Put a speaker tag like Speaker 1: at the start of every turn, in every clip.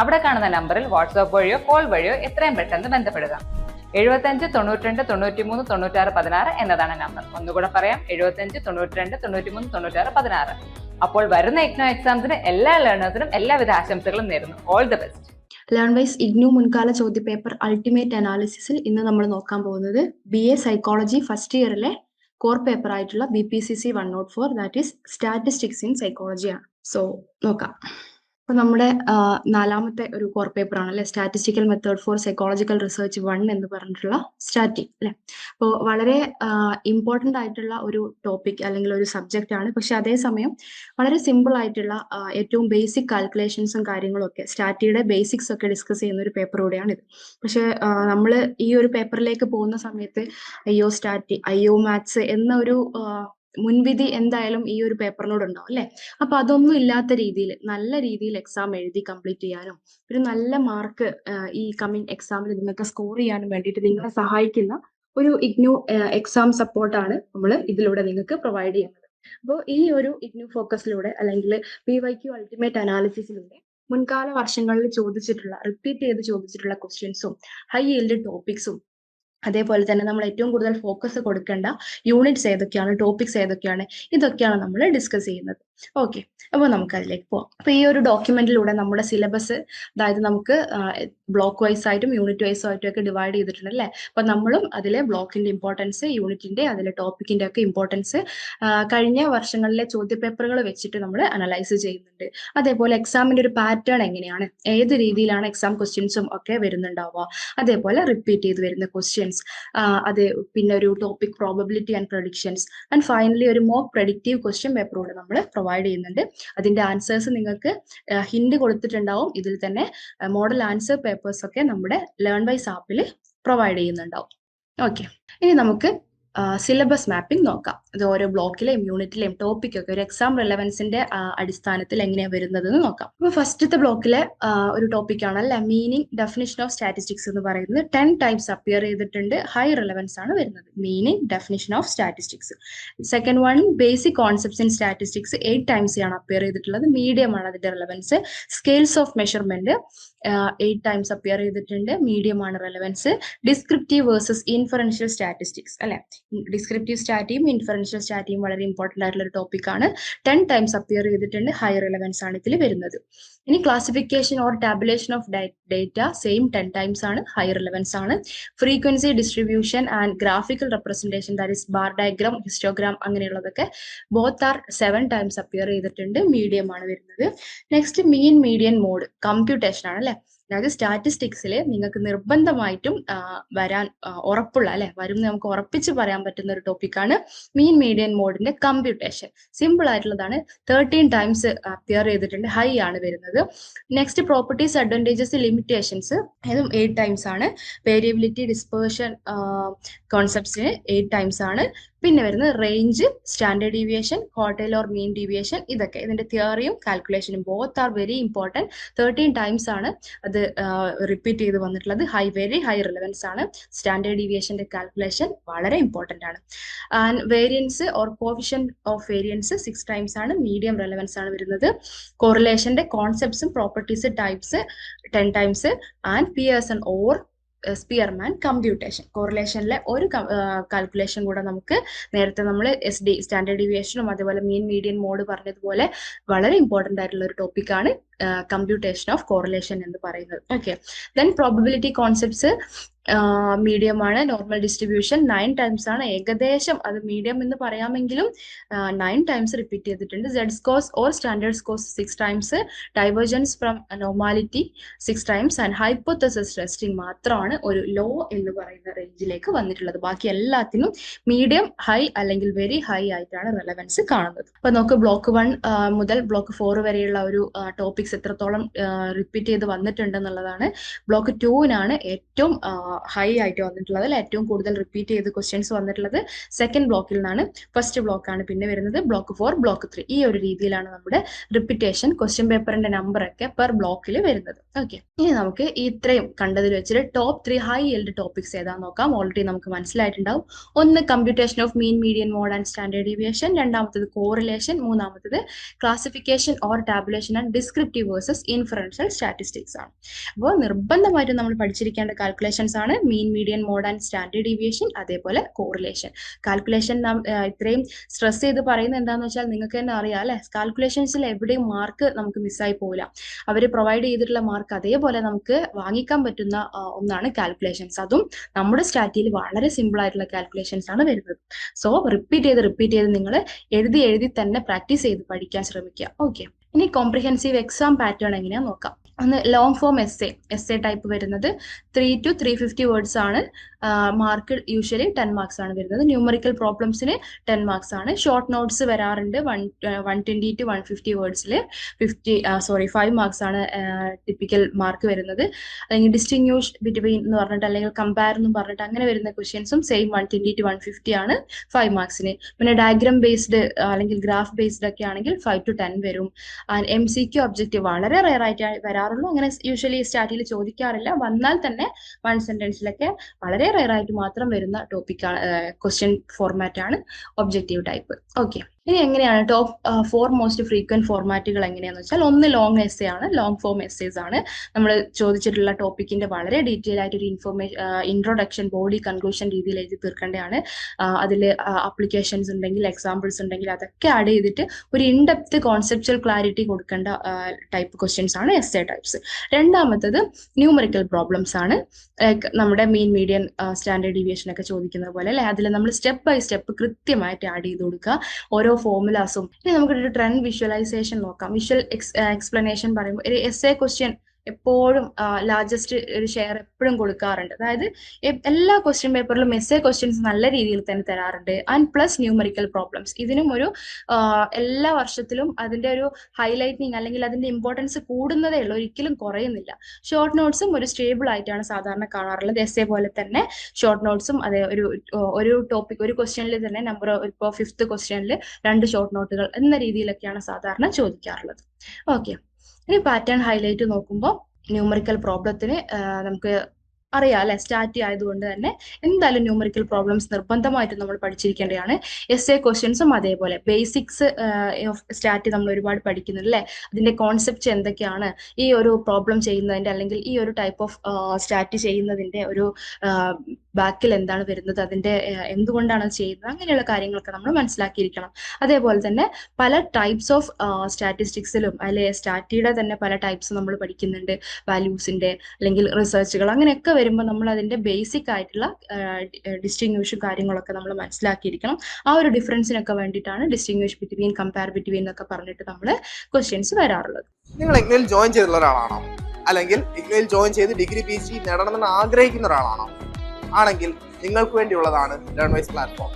Speaker 1: അവിടെ കാണുന്ന നമ്പറിൽ വാട്സ്ആപ്പ് വഴിയോ കോൾ വഴിയോ എത്രയും പെട്ടെന്ന് ബന്ധപ്പെടുക. എഴുപത്തഞ്ച് തൊണ്ണൂറ്റിരണ്ട് തൊണ്ണൂറ്റിമൂന്ന് തൊണ്ണൂറ്റാറ് പതിനാറ് എന്നതാണ് നമ്പർ. ഒന്നുകൂടെ പറയാം എഴുപത്തഞ്ച് തൊണ്ണൂറ്റിരണ്ട് തൊണ്ണൂറ്റിമൂന്ന് തൊണ്ണൂറ്റാറ് പതിനാറ്. അപ്പോൾ വരുന്ന ഇഗ്നോ എക്സാംസിന് എല്ലാ ലേണേഴ്സിനും എല്ലാവിധ ആശംസകളും നേരുന്നു. All the best
Speaker 2: learn wise IGNOU മുൻകാല ചോദ്യപേപ്പർ അൾട്ടിമേറ്റ് അനാലിസിസിൽ ഇന്ന് നമ്മൾ നോക്കാൻ പോകുന്നത് ബി എ സൈക്കോളജി ഫസ്റ്റ് ഇയറിലെ കോർ പേപ്പർ ആയിട്ടുള്ള B P C C one not four that is statistics in psychology ആണ്. സോ നോക്കാം. അപ്പൊ നമ്മുടെ നാലാമത്തെ ഒരു കോർ പേപ്പർ ആണ് അല്ലെ statistical method for psychological research one എന്ന് പറഞ്ഞിട്ടുള്ള സ്റ്റാറ്റി അല്ലെ? അപ്പോൾ വളരെ ഇമ്പോർട്ടന്റ് ആയിട്ടുള്ള ഒരു ടോപ്പിക് അല്ലെങ്കിൽ ഒരു സബ്ജക്റ്റ് ആണ്. പക്ഷെ അതേസമയം വളരെ സിമ്പിൾ ആയിട്ടുള്ള ഏറ്റവും ബേസിക് കാൽക്കുലേഷൻസും കാര്യങ്ങളും ഒക്കെ സ്റ്റാറ്റിയുടെ ബേസിക്സ് ഒക്കെ ഡിസ്കസ് ചെയ്യുന്ന ഒരു പേപ്പർ കൂടെയാണ് ഇത് പക്ഷെ നമ്മൾ ഈ ഒരു പേപ്പറിലേക്ക് പോകുന്ന സമയത്ത് അയ്യോ സ്റ്റാറ്റി അയ്യോ മാത്സ് എന്ന ഒരു മുൻവിധി എന്തായാലും ഈ ഒരു പേപ്പറിനോട് ഉണ്ടാവും അല്ലെ? അപ്പൊ അതൊന്നും ഇല്ലാത്ത രീതിയിൽ നല്ല രീതിയിൽ എക്സാം എഴുതി കംപ്ലീറ്റ് ചെയ്യാനും ഒരു നല്ല മാർക്ക് ഈ കമ്മിങ് എക്സാമിൽ നിങ്ങൾക്ക് സ്കോർ ചെയ്യാനും വേണ്ടിയിട്ട് നിങ്ങളെ സഹായിക്കുന്ന ഒരു ഇഗ്നോ എക്സാം സപ്പോർട്ടാണ് നമ്മൾ ഇതിലൂടെ നിങ്ങൾക്ക് പ്രൊവൈഡ് ചെയ്യുന്നത്. അപ്പോൾ ഈ ഒരു ഇഗ്നു ഫോക്കസിലൂടെ അല്ലെങ്കിൽ പി വൈ ക്യു അൾട്ടിമേറ്റ് അനാലിസിസിലൂടെ മുൻകാല വർഷങ്ങളിൽ ചോദിച്ചിട്ടുള്ള റിപ്പീറ്റ് ചെയ്ത് ചോദിച്ചിട്ടുള്ള ക്വസ്റ്റ്യൻസും ഹൈ ഈൽഡ് ടോപ്പിക്സും അതേപോലെ തന്നെ നമ്മൾ ഏറ്റവും കൂടുതൽ ഫോക്കസ് കൊടുക്കേണ്ട യൂണിറ്റ്സ് ഏതൊക്കെയാണ് ടോപ്പിക്സ് ഏതൊക്കെയാണ് ഇതൊക്കെയാണ് നമ്മൾ ഡിസ്കസ് ചെയ്യുന്നത്. ഓക്കെ അപ്പോൾ നമുക്ക് അതിലേക്ക് പോവാം. അപ്പോൾ ഈ ഒരു ഡോക്യുമെന്റിലൂടെ നമ്മുടെ സിലബസ് അതായത് നമുക്ക് ബ്ലോക്ക് വൈസ് ആയിട്ടും യൂണിറ്റ് വൈസ് ആയിട്ടും ഒക്കെ ഡിവൈഡ് ചെയ്തിട്ടുണ്ട് അല്ലേ? അപ്പൊ നമ്മളും അതിലെ ബ്ലോക്കിന്റെ ഇമ്പോർട്ടൻസ് യൂണിറ്റിന്റെ അതിലെ ടോപ്പിക്കിന്റെ ഒക്കെ ഇമ്പോർട്ടൻസ് കഴിഞ്ഞ വർഷങ്ങളിലെ ചോദ്യപേപ്പറുകൾ വെച്ചിട്ട് നമ്മൾ അനലൈസ് ചെയ്യുന്നുണ്ട്. അതേപോലെ എക്സാമിന്റെ ഒരു പാറ്റേൺ എങ്ങനെയാണ്? ഏത് രീതിയിലാണ് എക്സാം ക്വസ്റ്റ്യൻസും ഒക്കെ വരുന്നുണ്ടാവുക? അതേപോലെ റിപ്പീറ്റ് ചെയ്ത് വരുന്ന ക്വസ്റ്റ്യൻസ് അത് പിന്നെ ഒരു topic probability and predictions and finally ഒരു മോർ പ്രഡിക്റ്റീവ് ക്വസ്റ്റ്യൻ പേപ്പറോട് നമ്മൾ പ്രൊവൈഡ് ചെയ്യുന്നുണ്ട്. അതിന്റെ ആൻസേഴ്സ് നിങ്ങൾക്ക് ഹിന്റ് കൊടുത്തിട്ടുണ്ടാവും. ഇതിൽ തന്നെ മോഡൽ ആൻസർ പേപ്പേഴ്സ് ഒക്കെ നമ്മുടെ ലേൺ വൈസ് ആപ്പിൽ പ്രൊവൈഡ് ചെയ്യുന്നുണ്ടാവും. ഓക്കെ ഇനി നമുക്ക് സിലബസ് മാപ്പിംഗ് നോക്കാം. അത് ഓരോ ബ്ലോക്കിലെയും യൂണിറ്റിലെയും ടോപ്പിക്കൊക്കെ ഒരു എക്സാം റിലവൻസിന്റെ അടിസ്ഥാനത്തിൽ എങ്ങനെയാണ് വരുന്നതെന്ന് നോക്കാം. അപ്പൊ ഫസ്റ്റത്തെ ബ്ലോക്കിലെ ഒരു ടോപ്പിക്കാണ് അല്ലെ? മീനിങ് ഡെഫിനിഷൻ ഓഫ് സ്റ്റാറ്റിസ്റ്റിക്സ് എന്ന് പറയുന്നത് ടെൻ ടൈംസ് അപ്പിയർ ചെയ്തിട്ടുണ്ട്. ഹൈ റിലവൻസ് ആണ് വരുന്നത്. Meaning definition of statistics second one basic concepts in statistics eight times ആണ് അപ്പിയർ ചെയ്തിട്ടുള്ളത്. മീഡിയം ആണ് അതിന്റെ relevance scales of measurement eight times appear ചെയ്തിട്ടുണ്ട്. മീഡിയം ആണ് relevance descriptive versus inferential statistics അല്ലെ? ഡിസ്ക്രിപ്റ്റീവ് സ്റ്റാറ്റിയും ഇൻഫറൻഷ്യൽ സ്റ്റാറ്റിയും വളരെ ഇമ്പോർട്ടന്റ് ആയിട്ടുള്ള ഒരു ടോപ്പിക് ആണ്. ടെൻ ടൈംസ് അപ്പിയർ ചെയ്തിട്ടുണ്ട്. ഹൈ റെലവൻസ് ആണ് ഇതിൽ വരുന്നത്. ഇനി classification or tabulation of data same ten times ആണ്. ഹൈ റിലവൻസ് ആണ്. Frequency distribution and graphical representation that is bar diagram histogram അങ്ങനെയുള്ളതൊക്കെ both are seven times appear ചെയ്തിട്ടുണ്ട്. മീഡിയം ആണ് വരുന്നത്. Next mean median mode computation ആണ് അല്ലെ? Yes. അതായത് സ്റ്റാറ്റിസ്റ്റിക്സിൽ നിങ്ങൾക്ക് നിർബന്ധമായിട്ടും വരാൻ ഉറപ്പുള്ള അല്ലെ? വരും നമുക്ക് ഉറപ്പിച്ച് പറയാൻ പറ്റുന്ന ഒരു ടോപ്പിക്കാണ് മീൻ മീഡിയൻ മോഡിന്റെ കമ്പ്യൂട്ടേഷൻ സിമ്പിൾ ആയിട്ടുള്ളതാണ്. തേർട്ടീൻ ടൈംസ് അപ്പിയർ ചെയ്തിട്ടുണ്ട്. ഹൈ ആണ് വരുന്നത്. നെക്സ്റ്റ് പ്രോപ്പർട്ടീസ് അഡ്വാന്റേജസ് ലിമിറ്റേഷൻസ് അതും എയ്റ്റ് ടൈംസ് ആണ്. വേരിയബിലിറ്റി ഡിസ്പേർഷൻ കോൺസെപ്റ്റ്സിന് എയ്റ്റ് ടൈംസ് ആണ്. പിന്നെ വരുന്നത് range standard deviation hotel or mean deviation ഇതൊക്കെ ഇതിന്റെ തിയറിയും കാൽക്കുലേഷനും both are very important thirteen times ആണ്. അത് റിപ്പീറ്റ് ചെയ്ത് വന്നിട്ടുള്ളത് ഹൈ വെരി ഹൈ റിലവൻസ് ആണ്. സ്റ്റാൻഡേർഡ് ഡീവിയേഷന്റെ കാൽക്കുലേഷൻ വളരെ ഇമ്പോർട്ടന്റ് ആണ്. And variance or coefficient of variance six times ആണ് മീഡിയം റിലവൻസ് ആണ് വരുന്നത്. കോറിലേഷന്റെ കോൺസെപ്റ്റ്സും properties types ten times and Pearson or Spearman computation കോറിലേഷനിലെ ഒരു കാൽക്കുലേഷൻ കൂടെ നമുക്ക് നേരത്തെ നമ്മൾ എസ് ഡി സ്റ്റാൻഡേർഡ് ഡിവിയേഷനും അതേപോലെ മീൻ മീഡിയൻ മോഡ് പറഞ്ഞതുപോലെ വളരെ ഇമ്പോർട്ടന്റ് ആയിട്ടുള്ള ഒരു ടോപ്പിക്കാണ് കമ്പ്യൂട്ടേഷൻ ഓഫ് കോറിലേഷൻ എന്ന് പറയുന്നത്. Okay then probability concepts medium ആണ് നോർമൽ ഡിസ്ട്രിബ്യൂഷൻ നയൻ ടൈംസ് ആണ്. ഏകദേശം അത് മീഡിയം എന്ന് പറയാമെങ്കിലും നയൻ ടൈംസ് റിപ്പീറ്റ് ചെയ്തിട്ടുണ്ട്. Z scores or standard scores six times divergence from normality six times and hypothesis testing മാത്രമാണ് ഒരു ലോ എന്ന് പറയുന്ന റേഞ്ചിലേക്ക് വന്നിട്ടുള്ളത്. ബാക്കി എല്ലാത്തിനും മീഡിയം ഹൈ അല്ലെങ്കിൽ വെരി ഹൈ ആയിട്ടാണ് റെലവൻസ് കാണുന്നത്. അപ്പൊ നമുക്ക് ബ്ലോക്ക് വൺ മുതൽ ബ്ലോക്ക് ഫോർ വരെയുള്ള ഒരു ടോപ്പിക്സ് എത്രത്തോളം റിപ്പീറ്റ് ചെയ്ത് വന്നിട്ടുണ്ടെന്നുള്ളതാണ്. ബ്ലോക്ക് ടുവിനാണ് ഏറ്റവും ഹൈ ആയിട്ട് വന്നിട്ടുള്ളത്. അല്ലെ ഏറ്റവും കൂടുതൽ റിപ്പീറ്റ് ചെയ്ത് ക്വസ്റ്റ്യൻസ് വന്നിട്ടുള്ളത് സെക്കൻഡ് ബ്ലോക്കിൽ നിന്നാണ്. ഫസ്റ്റ് ബ്ലോക്കാണ് പിന്നെ വരുന്നത് ബ്ലോക്ക് ഫോർ ബ്ലോക്ക് ത്രീ ഈ ഒരു രീതിയിലാണ് നമ്മുടെ റിപ്പീറ്റേഷൻ ക്വസ്റ്റ്യൻ പേപ്പറിന്റെ നമ്പർ ഒക്കെ പെർ ബ്ലോക്കിൽ വരുന്നത്. ഓക്കെ ഇനി നമുക്ക് ഇത്രയും കണ്ടതിൽ വെച്ചിട്ട് top three high yield topics ഏതാന്ന് നോക്കാം. ഓൾറെഡി നമുക്ക് മനസ്സിലായിട്ടുണ്ടാവും. ഒന്ന് computation of mean median mode and standard deviation രണ്ടാമത്തത് കോറിലേഷൻ മൂന്നാമത്തത് classification or tabulation and descriptive versus inferential statistics ആണ്. അപ്പോൾ നിർബന്ധമായിട്ടും നമ്മൾ പഠിച്ചിരിക്കേണ്ട കാൽക്കുലേഷൻസ് ആണ് mean median mode and standard deviation അതേപോലെ കോറിലേഷൻ കാൽക്കുലേഷൻ ഇത്രയും സ്ട്രെസ് ചെയ്ത് പറയുന്നത് എന്താണെന്ന് വെച്ചാൽ നിങ്ങൾക്ക് തന്നെ അറിയാം അല്ലെ? കാൽക്കുലേഷൻസിൽ എവിടെയും മാർക്ക് നമുക്ക് മിസ്സായി പോകില്ല അവർ പ്രൊവൈഡ് ചെയ്തിട്ടുള്ള മാർക്ക് അതേപോലെ നമുക്ക് വാങ്ങിക്കാൻ പറ്റുന്ന ഒന്നാണ് കാൽക്കുലേഷൻസ് അതും നമ്മുടെ സ്റ്റാറ്റിയിൽ വളരെ സിമ്പിൾ ആയിട്ടുള്ള കാൽക്കുലേഷൻസ് ആണ് വരുന്നത്. സോ റിപ്പീറ്റ് ചെയ്ത് റിപ്പീറ്റ് ചെയ്ത് നിങ്ങൾ എഴുതി എഴുതി തന്നെ പ്രാക്ടീസ് ചെയ്ത് പഠിക്കാൻ ശ്രമിക്കുക. ഓക്കെ ഇനി കോംപ്രിഹെൻസീവ് എക്സാം പാറ്റേൺ എങ്ങനെയാ നോക്കാം. ഒന്ന് long form S A S A type വരുന്നത് three to three fifty words ആണ്. മാർക്ക് യൂഷ്വലി ടെൻ മാർക്സ് ആണ് വരുന്നത്. ന്യൂമറിക്കൽ പ്രോബ്ലംസിന് ടെൻ മാർക്സ് ആണ്. ഷോർട്ട് നോട്ട്സ് വരാറുണ്ട്. One one twenty to one fifty വേർഡ്സിൽ fifty sorry five marks ആണ് typical mark വരുന്നത്. അല്ലെങ്കിൽ ഡിസ്റ്റിങ്യൂഷ് ബിറ്റ്വീൻ എന്ന് പറഞ്ഞിട്ട് അല്ലെങ്കിൽ കമ്പയർ എന്ന് പറഞ്ഞിട്ട് അങ്ങനെ വരുന്ന ക്വസ്റ്റ്യൻസും same one twenty to one fifty ആണ് ഫൈവ് മാർക്സിന് പിന്നെ ഡയഗ്രാം ബേസ്ഡ് അല്ലെങ്കിൽ ഗ്രാഫ് ബേസ്ഡ് ഒക്കെ ആണെങ്കിൽ ഫൈവ് ടു ടെൻ വരും. എം സി ക്യു ഒബ്ജക്റ്റീവ് വളരെ റയർ ആയിട്ട് വരാറുള്ളൂ അങ്ങനെ യൂഷ്വലി സ്റ്റാറ്റിൽ ചോദിക്കാറില്ല. വന്നാൽ തന്നെ വൺ സെന്റൻസിലൊക്കെ വളരെ റയർ ആയിട്ട് മാത്രം വരുന്ന ടോപ്പിക്കാണ് ക്വസ്റ്റ്യൻ ഫോർമാറ്റാണ് ഒബ്ജക്റ്റീവ് ടൈപ്പ് ഓക്കെ ഇനി എങ്ങനെയാണ്? ടോപ്പ് ഫോർ മോസ്റ്റ് ഫ്രീക്വന്റ് ഫോർമാറ്റുകൾ എങ്ങനെയാന്ന് വെച്ചാൽ ഒന്ന് ലോങ് എസ്സേ ആണ്. ലോങ് ഫോം എസ്സേസ് ആണ്. നമ്മൾ ചോദിച്ചിട്ടുള്ള ടോപ്പിക്കിന്റെ വളരെ ഡീറ്റെയിൽ ആയിട്ട് ഒരു ഇൻഫോർമേഷൻ ഇൻട്രൊഡക്ഷൻ ബോഡി കൺക്ലൂഷൻ രീതിയിൽ എഴുതി തീർക്കേണ്ടതാണ്. അതിൽ അപ്ലിക്കേഷൻസ് ഉണ്ടെങ്കിൽ എക്സാമ്പിൾസ് ഉണ്ടെങ്കിൽ അതൊക്കെ ആഡ് ചെയ്തിട്ട് ഒരു ഇൻഡെപ്ത് കോൺസെപ്ച്വൽ ക്ലാരിറ്റി കൊടുക്കേണ്ട ടൈപ്പ് ക്വസ്റ്റ്യൻസ് ആണ് എസ് എ ടൈപ്സ് രണ്ടാമത്തത് ന്യൂമറിക്കൽ പ്രോബ്ലംസ് ആണ്. ലൈക്ക് നമ്മുടെ മീൻ മീഡിയൻ സ്റ്റാൻഡേർഡ് ഡീവിയേഷൻ ഒക്കെ ചോദിക്കുന്ന പോലെ അല്ലെ? അതിൽ നമ്മൾ സ്റ്റെപ്പ് ബൈ സ്റ്റെപ്പ് കൃത്യമായിട്ട് ആഡ് ചെയ്ത് കൊടുക്കുക. ഓരോ ഫോർമുലാസും ഇനി നമുക്ക് ഒരു ട്രെൻഡ് വിഷ്വലൈസേഷൻ നോക്കാം വിഷ്വൽ എക്സ്പ്ലനേഷൻ പറയുമ്പോൾ ഒരു എസ് എ ക്വസ്റ്റ്യൻ എപ്പോഴും ലാർജസ്റ്റ് ഒരു ഷെയർ എപ്പോഴും കൊടുക്കാറുണ്ട്. അതായത് എല്ലാ ക്വസ്റ്റ്യൻ പേപ്പറിലും എസ് എ ക്വസ്റ്റ്യൻസ് നല്ല രീതിയിൽ തന്നെ തരാറുണ്ട്. ആൻഡ് പ്ലസ് ന്യൂമറിക്കൽ പ്രോബ്ലംസ് ഇതിനും ഒരു എല്ലാ വർഷത്തിലും അതിന്റെ ഒരു ഹൈലൈറ്റിങ് അല്ലെങ്കിൽ അതിന്റെ ഇമ്പോർട്ടൻസ് കൂടുന്നതേ ഉള്ളൂ. ഒരിക്കലും കുറയുന്നില്ല. ഷോർട്ട് നോട്ട്സും ഒരു സ്റ്റേബിൾ ആയിട്ടാണ് സാധാരണ കാണാറുള്ളത്. എസ്സേ പോലെ തന്നെ ഷോർട്ട് നോട്ട്സും അതെ ഒരു ഒരു ടോപ്പിക് ഒരു ക്വസ്റ്റ്യനിൽ തന്നെ നമ്പർ ഇപ്പോൾ ഫിഫ്ത്ത് ക്വസ്റ്റ്യനിൽ രണ്ട് ഷോർട്ട് നോട്ടുകൾ എന്ന രീതിയിലൊക്കെയാണ് സാധാരണ ചോദിക്കാറുള്ളത്. ഓക്കെ ഇനി പാറ്റേൺ ഹൈലൈറ്റ് നോക്കുമ്പോൾ ന്യൂമറിക്കൽ പ്രോബ്ലത്തിന് നമുക്ക് അറിയാം അല്ലെ? സ്റ്റാറ്റി ആയതുകൊണ്ട് തന്നെ എന്തായാലും ന്യൂമറിക്കൽ പ്രോബ്ലംസ് നിർബന്ധമായിട്ടും നമ്മൾ പഠിച്ചിരിക്കേണ്ടതാണ്. എസ് എ ക്വസ്റ്റ്യൻസും അതേപോലെ. ബേസിക്സ് ഓഫ് സ്റ്റാറ്റി നമ്മൾ ഒരുപാട് പഠിക്കുന്നുണ്ട് അല്ലെ? അതിന്റെ കോൺസെപ്റ്റ് എന്തൊക്കെയാണ്? ഈ ഒരു പ്രോബ്ലം ചെയ്യുന്നതിന്റെ അല്ലെങ്കിൽ ഈ ഒരു ടൈപ്പ് ഓഫ് സ്റ്റാറ്റി ചെയ്യുന്നതിന്റെ ഒരു ബാക്കിൽ എന്താണ് വരുന്നത്? അതിന്റെ എന്തുകൊണ്ടാണ് ചെയ്യുന്നത്? അങ്ങനെയുള്ള കാര്യങ്ങളൊക്കെ നമ്മൾ മനസ്സിലാക്കിയിരിക്കണം. അതേപോലെ തന്നെ പല ടൈപ്സ് ഓഫ് സ്റ്റാറ്റിസ്റ്റിക്സിലും അല്ലെ സ്റ്റാറ്റിയുടെ തന്നെ പല ടൈപ്സ് നമ്മൾ പഠിക്കുന്നുണ്ട്. വാല്യൂസിന്റെ അല്ലെങ്കിൽ റിസർച്ചുകൾ അങ്ങനെയൊക്കെ വരുമ്പോൾ നമ്മൾ അതിന്റെ ബേസിക് ആയിട്ടുള്ള ഡിസ്റ്റിങ്വിഷും കാര്യങ്ങളൊക്കെ നമ്മൾ മനസ്സിലാക്കിയിരിക്കണം. ആ ഒരു ഡിഫറൻസിനൊക്കെ വേണ്ടിയിട്ടാണ് ഡിസ്റ്റിങ്വിഷ് ബിറ്റ്വീൻ കമ്പയർ ബിറ്റ്വീൻ എന്നൊക്കെ പറഞ്ഞിട്ട് നമ്മൾ ക്വസ്റ്റ്യൻസ് വരാറുള്ളത്.
Speaker 3: നിങ്ങൾ ഇഗ്നോയിൽ ജോയിൻ ചെയ്തിട്ടുള്ള ഒരാളാണോ? അല്ലെങ്കിൽ ഇഗ്നോയിൽ ജോയിൻ ചെയ്ത് ഡിഗ്രി പി ജി നേടണമെന്ന് ആഗ്രഹിക്കുന്ന ഒരാളാണോ? ആണെങ്കിൽ നിങ്ങൾക്ക് വേണ്ടിയുള്ളതാണ് ലേൺവൈസ് പ്ലാറ്റ്ഫോം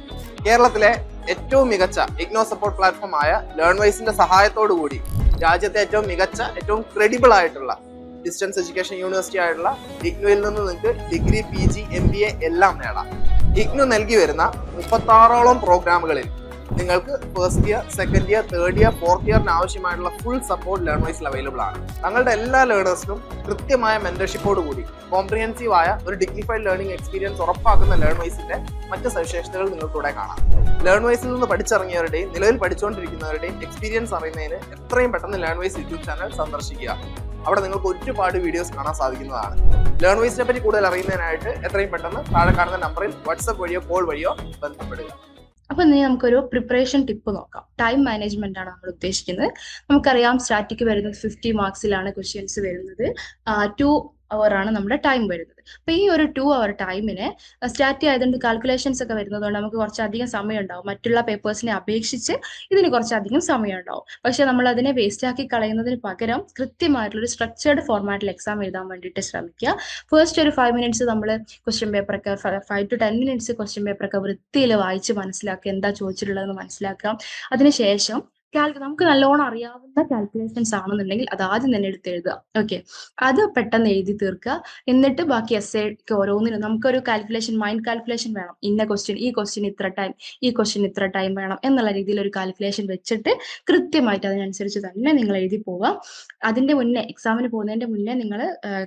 Speaker 3: കേരളത്തിലെ ഏറ്റവും മികച്ച ഇഗ്നോ സപ്പോർട്ട് പ്ലാറ്റ്ഫോം ആയ ലേൺവൈസിന്റെ സഹായത്തോടു കൂടി രാജ്യത്തെ ഏറ്റവും മികച്ച ഏറ്റവും ക്രെഡിബിൾ ആയിട്ടുള്ള ഡിസ്റ്റൻസ് എഡ്യൂക്കേഷൻ യൂണിവേഴ്സിറ്റി ആയിട്ടുള്ള ഇഗ്നുവിൽ നിന്ന് നിങ്ങൾക്ക് degree P G M B A എല്ലാം നേടാം. ഇഗ്നു നൽകി വരുന്ന മുപ്പത്താറോളം പ്രോഗ്രാമുകളിൽ നിങ്ങൾക്ക് first year second year third year fourth ഇയറിന് ആവശ്യമായിട്ടുള്ള ഫുൾ സപ്പോർട്ട് ലേണേഴ്സിൽ അവൈലബിൾ ആണ്. തങ്ങളുടെ എല്ലാ ലേണേഴ്സിനും കൃത്യമായ മെന്റർഷിപ്പോട് കൂടി കോംപ്രിഹെൻസീവ് ആയ ഒരു ഡിഗ്നിഫൈഡ് ലേണിംഗ് എക്സ്പീരിയൻസ് ഉറപ്പാക്കുന്ന ലേൺവൈസിന്റെ മറ്റ് സവിശേഷതകൾ നിങ്ങൾക്കൂടെ കാണാം. ലേൺവൈസിൽ നിന്ന് പഠിച്ചിറങ്ങിയവരുടെയും നിലവിൽ പഠിച്ചുകൊണ്ടിരിക്കുന്നവരുടെയും എക്സ്പീരിയൻസ് അറിയുന്നതിന് എത്രയും പെട്ടെന്ന് ലേൺവൈസ് യൂട്യൂബ് ചാനൽ സന്ദർശിക്കുക. അവിടെ നിങ്ങൾക്ക് ഒരുപാട് വീഡിയോസ് കാണാൻ സാധിക്കുന്നതാണ്. ലേൺ വേസിനെ പറ്റി കൂടുതൽ അറിയുന്നതിനായിട്ട് എത്രയും പെട്ടെന്ന് താഴെ കാണുന്ന നമ്പറിൽ വാട്സപ്പ് വഴിയോ കോൾ വഴിയോ ബന്ധപ്പെടുക.
Speaker 2: അപ്പൊ ഇനി നമുക്കൊരു പ്രിപ്പറേഷൻ ടിപ്പ് നോക്കാം. ടൈം മാനേജ്മെന്റ് ആണ് നമ്മൾ ഉദ്ദേശിക്കുന്നത്. നമുക്കറിയാം സ്റ്റാറ്റിക് വരുന്നത് ഫിഫ്റ്റി മാർക്സിലാണ് ക്വസ്റ്റ്യൻസ് വരുന്നത്. ടു അവർ ആണ് നമ്മുടെ ടൈം വരുന്നത്. അപ്പൊ ഈ ഒരു ടു അവർ ടൈമിന് സ്റ്റാറ്റി ആയതുകൊണ്ട് കാൽക്കുലേഷൻസ് ഒക്കെ വരുന്നതുകൊണ്ട് നമുക്ക് കുറച്ചധികം സമയം ഉണ്ടാവും മറ്റുള്ള പേപ്പേഴ്സിനെ അപേക്ഷിച്ച് ഇതിന് കുറച്ചധികം സമയം ഉണ്ടാവും പക്ഷെ നമ്മൾ അതിനെ വേസ്റ്റ് ആക്കി കളയുന്നതിന് പകരം കൃത്യമായിട്ടുള്ള ഒരു സ്ട്രക്ചേർഡ് ഫോർമാറ്റിൽ എക്സാം എഴുതാൻ വേണ്ടിയിട്ട് ശ്രമിക്കുക. ഫസ്റ്റ് ഒരു ഫൈവ് മിനിറ്റ്സ് നമ്മൾ ക്വസ്റ്റ്യൻ പേപ്പറൊക്കെ five to ten minutes question പേപ്പറൊക്കെ വൃത്തിയിൽ വായിച്ച് മനസ്സിലാക്കുക. എന്താ ചോദിച്ചിട്ടുള്ളതെന്ന് മനസ്സിലാക്കാം അതിനുശേഷം കാൽക്കു നമുക്ക് നല്ലോണം അറിയാവുന്ന കാൽക്കുലേഷൻസ് ആണെന്നുണ്ടെങ്കിൽ അത് ആദ്യം തന്നെ എടുത്ത് എഴുതുക. ഓക്കെ അത് പെട്ടെന്ന് എഴുതി തീർക്കുക. എന്നിട്ട് ബാക്കി എസ് എക്ക് ഓരോന്നിനും നമുക്കൊരു കാൽക്കുലേഷൻ മൈൻഡ് കാൽക്കുലേഷൻ വേണം. ഇന്ന ക്വസ്റ്റ്യൻ ഈ ക്വസ്റ്റ്യൻ ഇത്ര ടൈം ഈ ക്വസ്റ്റ്യൻ ഇത്ര ടൈം വേണം എന്നുള്ള രീതിയിൽ ഒരു കാൽക്കുലേഷൻ വെച്ചിട്ട് കൃത്യമായിട്ട് അതിനനുസരിച്ച് തന്നെ നിങ്ങൾ എഴുതി പോവുക. അതിന്റെ മുന്നേ എക്സാമിന് പോകുന്നതിന്റെ മുന്നേ നിങ്ങൾ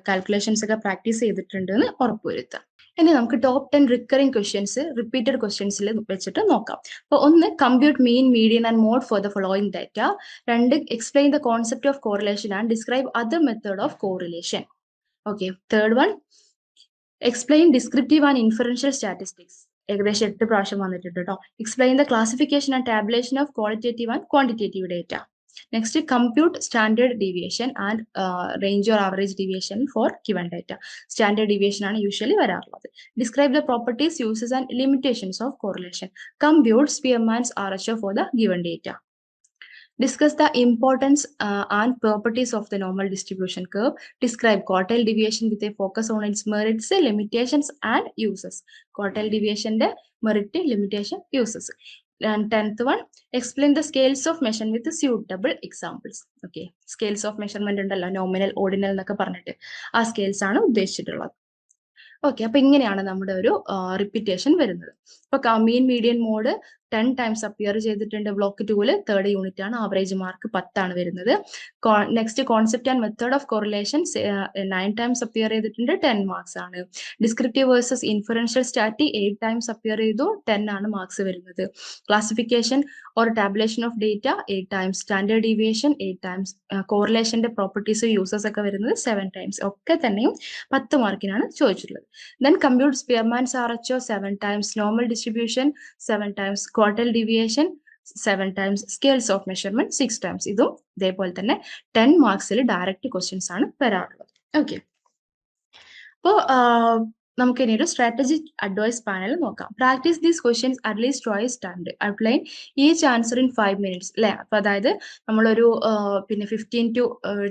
Speaker 2: കാൽക്കുലേഷൻസ് ഒക്കെ പ്രാക്ടീസ് ചെയ്തിട്ടുണ്ടെന്ന് ഉറപ്പുവരുത്തുക. ഇനി നമുക്ക് top ten recurring questions repeated ക്വസ്റ്റ്യൻസിൽ വെച്ചിട്ട് നോക്കാം. അപ്പോൾ ഒന്ന് compute mean median and mode for the following data രണ്ട് explain the concept of correlation and describe other method of correlation okay third one explain descriptive and inferential statistics ഏകദേശം എട്ട് പ്രാവശ്യം വന്നിട്ടുണ്ട് കേട്ടോ explain the classification and tabulation of qualitative and quantitative data next compute standard deviation and range or average deviation for given data standard deviation ആണ് usually വരാറുള്ളത്. Describe the properties uses and limitations of correlation compute Spearman's R H for the given data discuss the importance and properties of the normal distribution curve describe quartile deviation with a focus on its merits limitations and uses quartile ഡിവിയേഷന്റെ merit limitation uses and 10th one explain the scales of with suitable examples okay scales of measurement ഉണ്ടല്ലോ nominal ordinal എന്നൊക്കെ പറഞ്ഞിട്ട് ആ scales ആണ് ഉദ്ദേശിച്ചിട്ടുള്ളത്. Okay അപ്പൊ ഇങ്ങനെയാണ് നമ്മുടെ ഒരു repetition വരുന്നത്. ഇപ്പൊ mean median mode ten times appear ചെയ്തിട്ടുണ്ട് ബ്ലോക്ക് ടൂവിൽ തേർഡ് യൂണിറ്റ് ആണ്. ആവറേജ് മാർക്ക് പത്താണ് വരുന്നത്. Next concept and method of correlation nine times appear ചെയ്തിട്ടുണ്ട്. ടെൻ മാർക്സ് ആണ്. Descriptive versus inferential stats eight times appear ചെയ്തു. ടെൻ ആണ് മാർക്സ് വരുന്നത്. Classification or tabulation of data eight times standard deviation eight times കോറിലേഷന്റെ properties users ഒക്കെ വരുന്നത് seven times ഒക്കെ തന്നെയും പത്ത് മാർക്കിനാണ് ചോദിച്ചിട്ടുള്ളത്. Then computer Spearman's R H seven times normal distribution seven times quartile deviation seven times scales of measurement six times ഇതും ഇതേപോലെ തന്നെ ടെൻ മാർക്സിൽ ഡയറക്റ്റ് ക്വസ്റ്റ്യൻസ് ആണ് വരാറുള്ളത്. ഓക്കെ അപ്പോൾ നമുക്ക് ഇനി ഒരു സ്ട്രാറ്റജി അഡ്വൈസ് പാനൽ നോക്കാം practice these questions at least twice stand outline ഈ ആൻസർ ഇൻ ഫൈവ് മിനിറ്റ്സ് അല്ലെ അപ്പൊ അതായത് നമ്മളൊരു പിന്നെ fifteen to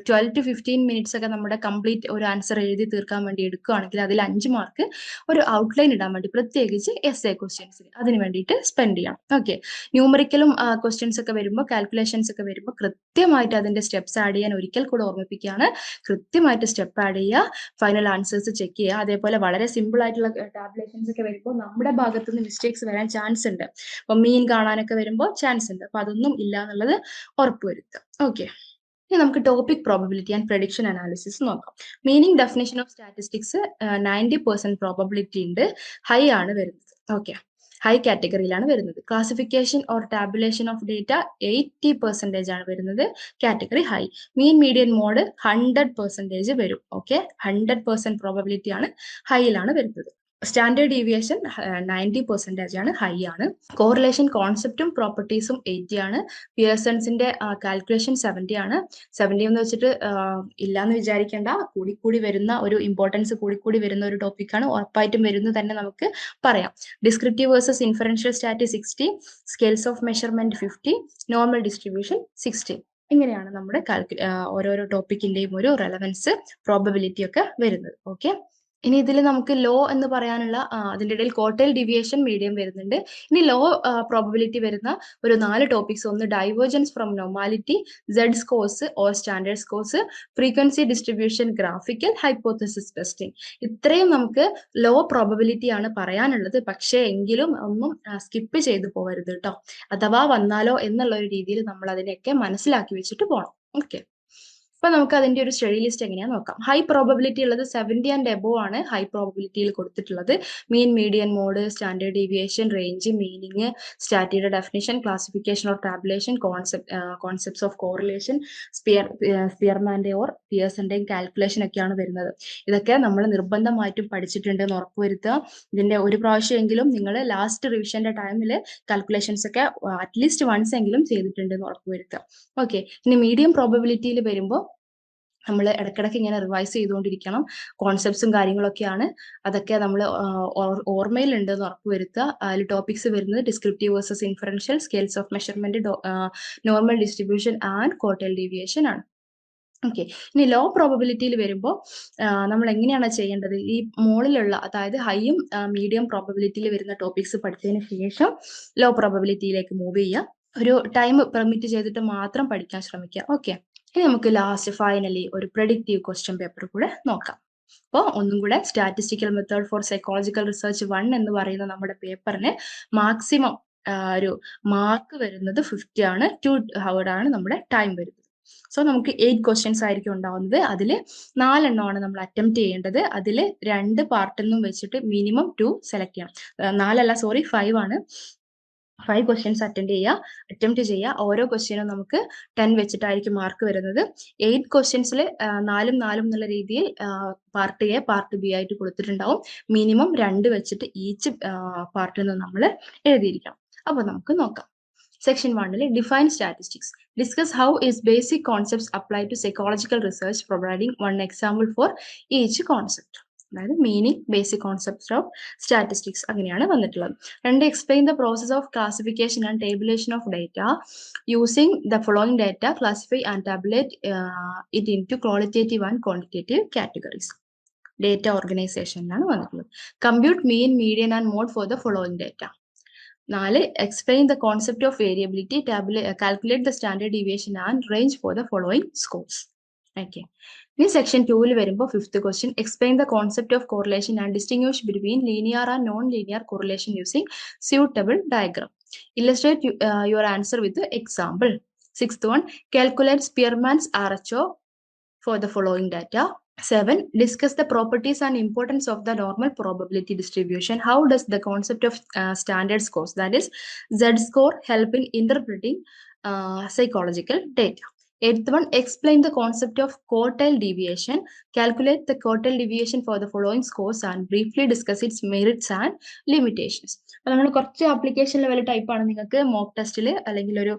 Speaker 2: twelve to fifteen minutes ഒക്കെ നമ്മുടെ കംപ്ലീറ്റ് ഒരു ആൻസർ എഴുതി തീർക്കാൻ വേണ്ടി എടുക്കുകയാണെങ്കിൽ അതിൽ അഞ്ച് മാർക്ക് ഒരു ഔട്ട്ലൈൻ ഇടാൻ വേണ്ടി പ്രത്യേകിച്ച് എസ് എ ക്വസ്റ്റ്യൻസിന് അതിന് വേണ്ടിയിട്ട് സ്പെൻഡ് ചെയ്യണം ഓക്കെ ന്യൂമറിക്കലും ക്വസ്റ്റ്യൻസ് ഒക്കെ വരുമ്പോൾ കാൽക്കുലേഷൻസ് ഒക്കെ വരുമ്പോൾ കൃത്യമായിട്ട് അതിന്റെ സ്റ്റെപ്സ് ആഡ് ചെയ്യാൻ ഒരിക്കൽ കൂടെ ഓർമ്മിപ്പിക്കുകയാണ്. കൃത്യമായിട്ട് സ്റ്റെപ്പ് ആഡ് ചെയ്യുക. ഫൈനൽ ആൻസേഴ്സ് ചെക്ക് ചെയ്യുക. അതേപോലെ വളരെ സിമ്പിൾ ആയിട്ടുള്ള ടാബ്ലേഷൻസ് ഒക്കെ വരുമ്പോൾ നമ്മുടെ ഭാഗത്ത് നിന്ന് മിസ്റ്റേക്സ് വരാൻ ചാൻസ് ഉണ്ട്. അപ്പൊ മീൻ കാണാനൊക്കെ വരുമ്പോൾ ചാൻസ് ഉണ്ട്. അപ്പൊ അതൊന്നും ഇല്ല എന്നുള്ളത് ഉറപ്പുവരുത്തുക. ഓക്കെ ഇനി നമുക്ക് topic probability and prediction analysis നോക്കാം. Meaning definition of statistics ninety percent probability ഉണ്ട്. ഹൈ ആണ് വരുന്നത്. ഓക്കെ ഹൈ കാറ്റഗറിയിലാണ് വരുന്നത്. Classification or tabulation of data eighty percentage ആണ് വരുന്നത് category high mean median mode hundred percentage വരും. ഓക്കെ ഹൺഡ്രഡ് പെർസെന്റ് പ്രോബബിലിറ്റി ആണ് ഹൈയിലാണ് വരുന്നത്. സ്റ്റാൻഡേർഡ് ഡീവിയേഷൻ നയന്റി പെർസെന്റേജ് ആണ് ഹൈ ആണ്. കോറിലേഷൻ കോൺസെപ്റ്റും പ്രോപ്പർട്ടീസും എയ്റ്റി ആണ്. പിയേഴ്സൺസിന്റെ കാൽക്കുലേഷൻ സെവന്റി ആണ്. സെവന്റി എന്ന് വെച്ചിട്ട് ഇല്ലാന്ന് വിചാരിക്കേണ്ട. കൂടിക്കൂടി വരുന്ന ഒരു ഇമ്പോർട്ടൻസ് കൂടിക്കൂടി വരുന്ന ഒരു ടോപ്പിക്കാണ് ഉറപ്പായിട്ടും വരുന്നത് തന്നെ നമുക്ക് പറയാം. Descriptive versus inferential stats sixty scales of measurement fifty normal distribution sixty. ഇങ്ങനെയാണ് നമ്മുടെ കാൽക്കു ഓരോരോ ടോപ്പിക്കിന്റെയും ഒരു റെലവൻസ് പ്രോബബിലിറ്റി ഒക്കെ വരുന്നത്. ഓക്കെ? ഇനി ഇതിൽ നമുക്ക് ലോ എന്ന് പറയാനുള്ള അതിന്റെ ഇടയിൽ കോട്ടയിൽ ഡിവിയേഷൻ മീഡിയം വരുന്നുണ്ട്. ഇനി ലോ പ്രോബബിലിറ്റി വരുന്ന ഒരു നാല് ടോപ്പിക്സ് ഒന്ന് divergence from normality Z scores or standard scores frequency distribution graphical hypothesis testing ഇത്രയും നമുക്ക് ലോ പ്രോബബിലിറ്റി ആണ് പറയാനുള്ളത്. പക്ഷേ എങ്കിലും ഒന്നും സ്കിപ്പ് ചെയ്തു പോകരുത് കേട്ടോ. അഥവാ വന്നാലോ എന്നുള്ള ഒരു രീതിയിൽ നമ്മൾ അതിനെയൊക്കെ മനസ്സിലാക്കി വെച്ചിട്ട് പോകണം ഓക്കെ അപ്പൊ നമുക്ക് അതിന്റെ ഒരു സ്റ്റഡി ലിസ്റ്റ് എങ്ങനെയാ നോക്കാം. ഹൈ പ്രോബബിലിറ്റി ഉള്ളത് സെവന്റി ആൻഡ് എബോ ആണ് ഹൈ പ്രോബബിലിറ്റിയിൽ കൊടുത്തിട്ടുള്ളത്. Mean median mode standard deviation range meaning സ്റ്റാറ്റിയുടെ definition classification or tabulation concept concepts of correlation Spear സ്പിയർമാന്റെ or പിയേഴ്സന്റെയും കാൽക്കുലേഷൻ ഒക്കെയാണ് വരുന്നത്. ഇതൊക്കെ നമ്മൾ നിർബന്ധമായിട്ടും പഠിച്ചിട്ടുണ്ട് എന്ന് ഉറപ്പുവരുത്തുക. ഇതിന്റെ ഒരു പ്രാവശ്യമെങ്കിലും നിങ്ങൾ ലാസ്റ്റ് റിവിഷന്റെ ടൈമിൽ കാൽക്കുലേഷൻസ് ഒക്കെ അറ്റ്ലീസ്റ്റ് വൺസ് എങ്കിലും ചെയ്തിട്ടുണ്ട് എന്ന് ഉറപ്പുവരുത്തുക. ഓക്കെ ഇനി മീഡിയം പ്രോബബിലിറ്റിയിൽ വരുമ്പോൾ നമ്മൾ ഇടയ്ക്കിടയ്ക്ക് ഇങ്ങനെ റിവൈസ് ചെയ്തുകൊണ്ടിരിക്കണം. കോൺസെപ്റ്റ്സും കാര്യങ്ങളൊക്കെയാണ്. അതൊക്കെ നമ്മൾ ഓർമ്മയിലുണ്ട് എന്ന് ഉറപ്പുവരുത്തുക. അതിൽ ടോപ്പിക്സ് വരുന്നത് descriptive versus inferential scales of measurement normal distribution and quartile deviation ആണ്. ഓക്കെ ഇനി ലോ പ്രോബബിലിറ്റിയിൽ വരുമ്പോൾ നമ്മൾ എങ്ങനെയാണ് ചെയ്യേണ്ടത്? ഈ മോളിലുള്ള അതായത് ഹൈയും മീഡിയം പ്രോബബിലിറ്റിയിൽ വരുന്ന ടോപ്പിക്സ് പഠിച്ചതിന് ശേഷം ലോ പ്രോബബിലിറ്റിയിലേക്ക് മൂവ് ചെയ്യുക. ഒരു ടൈം പെർമിറ്റ് ചെയ്തിട്ട് മാത്രം പഠിക്കാൻ ശ്രമിക്കുക. ഓക്കെ ഇനി നമുക്ക് ലാസ്റ്റ് ഫൈനലി ഒരു പ്രഡിക്റ്റീവ് ക്വസ്റ്റ്യൻ പേപ്പർ കൂടെ നോക്കാം. അപ്പോൾ ഒന്നും കൂടെ statistical method for psychological research one എന്ന് പറയുന്ന നമ്മുടെ പേപ്പറിന് മാക്സിമം ഒരു മാർക്ക് വരുന്നത് ഫിഫ്റ്റി ആണ്. ടു ആണ് നമ്മുടെ ടൈം വരുന്നത്. സോ നമുക്ക് എയ്റ്റ് ക്വസ്റ്റ്യൻസ് ആയിരിക്കും ഉണ്ടാവുന്നത്. അതിൽ നാലെണ്ണമാണ് നമ്മൾ അറ്റംപ്റ്റ് ചെയ്യേണ്ടത്. അതിൽ രണ്ട് പാർട്ടിൽ നിന്നും വെച്ചിട്ട് മിനിമം ടു സെലക്ട് ചെയ്യണം. നാലല്ല സോറി ഫൈവ് ആണ്. ഫൈവ് ക്വസ്റ്റ്യൻസ് അറ്റൻഡ് ചെയ്യുക അറ്റംപ്റ്റ് ചെയ്യുക. ഓരോ ക്വസ്റ്റ്യനും നമുക്ക് ടെൻ വെച്ചിട്ടായിരിക്കും മാർക്ക് വരുന്നത്. എയ്റ്റ് ക്വസ്റ്റ്യൻസിൽ നാലും നാലും എന്നുള്ള രീതിയിൽ പാർട്ട് എ പാർട്ട് ബി ആയിട്ട് കൊടുത്തിട്ടുണ്ടാവും. മിനിമം രണ്ട് വെച്ചിട്ട് ഈച്ച് പാർട്ടിൽ നിന്ന് നമ്മൾ എഴുതിയിരിക്കണം. അപ്പോൾ നമുക്ക് നോക്കാം. സെക്ഷൻ വണ്ണിൽ define statistics discuss how is basic concepts apply to psychological research providing one example for each concept അതായത് meaning basic concepts of statistics അങ്ങനെയാണ് വന്നിട്ടുള്ളത്. രണ്ട് explain the process of classification and tabulation of data using the following data classify and tabulate it into qualitative and quantitative categories data ഓർഗനൈസേഷനിലാണ് വന്നിട്ടുള്ളത്. Compute mean median and mode for the following data നാല് explain the concept of variability calculate the standard deviation and range for the following scores okay ഇനി section ടൂവിൽ വരുമ്പോൾ fifth question explain the concept of correlation and distinguish between linear and non linear correlation using suitable diagram illustrate your answer with example sixth one calculate Spearman's R H O for the following data. Seven, discuss the properties and importance of the normal probability distribution. How does the concept of uh, standard scores, that is Z-score, help in interpreting uh, psychological data? Eighth one, explain the concept of quartile deviation. Calculate the quartile deviation for the following scores and briefly discuss its merits and limitations. അപ്പൊ നമ്മൾ കുറച്ച് application level ടൈപ്പാണ് നിങ്ങൾക്ക് mock ടെസ്റ്റിൽ അല്ലെങ്കിൽ ഒരു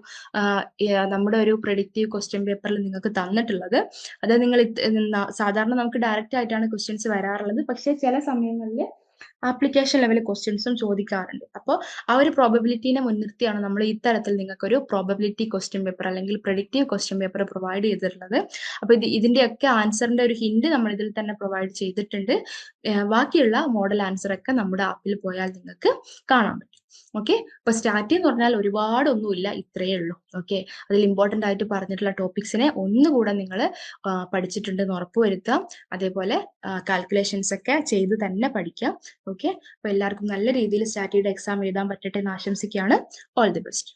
Speaker 2: നമ്മുടെ ഒരു പ്രഡിക്റ്റീവ് ക്വസ്റ്റ്യൻ പേപ്പറിൽ നിങ്ങൾക്ക് തന്നിട്ടുള്ളത് അത് നിങ്ങൾ സാധാരണ നമുക്ക് ഡയറക്റ്റ് ആയിട്ടാണ് ക്വസ്റ്റ്യൻസ് വരാറുള്ളത് പക്ഷേ ചില സമയങ്ങളിൽ ആപ്ലിക്കേഷൻ ലെവൽ ക്വസ്റ്റ്യൻസും ചോദിക്കാറുണ്ട്. അപ്പോൾ ആ ഒരു പ്രോബബിലിറ്റീനെ മുൻനിർത്തിയാണ് നമ്മൾ ഇത്തരത്തിൽ നിങ്ങൾക്ക് ഒരു പ്രോബബിലിറ്റി ക്വസ്റ്റ്യൻ പേപ്പർ അല്ലെങ്കിൽ പ്രഡിക്റ്റീവ് ക്വസ്റ്റ്യൻ പേപ്പർ പ്രൊവൈഡ് ചെയ്തിട്ടുള്ളത്. അപ്പോൾ ഇത് ഇതിന്റെയൊക്കെ ആൻസറിന്റെ ഒരു ഹിന്റ് നമ്മൾ ഇതിൽ തന്നെ പ്രൊവൈഡ് ചെയ്തിട്ടുണ്ട്. ബാക്കിയുള്ള മോഡൽ ആൻസർ ഒക്കെ നമ്മുടെ ആപ്പിൽ പോയാൽ നിങ്ങൾക്ക് കാണാൻ പറ്റും. ഓക്കെ അപ്പൊ സ്റ്റാർട്ട് എന്ന് പറഞ്ഞാൽ ഒരുപാട് ഒന്നുമില്ല ഇത്രയേ ഉള്ളൂ. ഓക്കെ അതിൽ ഇമ്പോർട്ടന്റ് ആയിട്ട് പറഞ്ഞിട്ടുള്ള ടോപ്പിക്സിനെ ഒന്നുകൂടെ നിങ്ങൾ പഠിച്ചിട്ടുണ്ടെന്ന് ഉറപ്പുവരുത്തുക. അതേപോലെ കാൽക്കുലേഷൻസ് ഒക്കെ ചെയ്ത് തന്നെ പഠിക്കുക. ഓക്കെ അപ്പൊ എല്ലാവർക്കും നല്ല രീതിയിൽ സ്റ്റാറ്റിയുടെ എക്സാം എഴുതാൻ പറ്റട്ടെ എന്ന് ആശംസിക്കുകയാണ്. All the best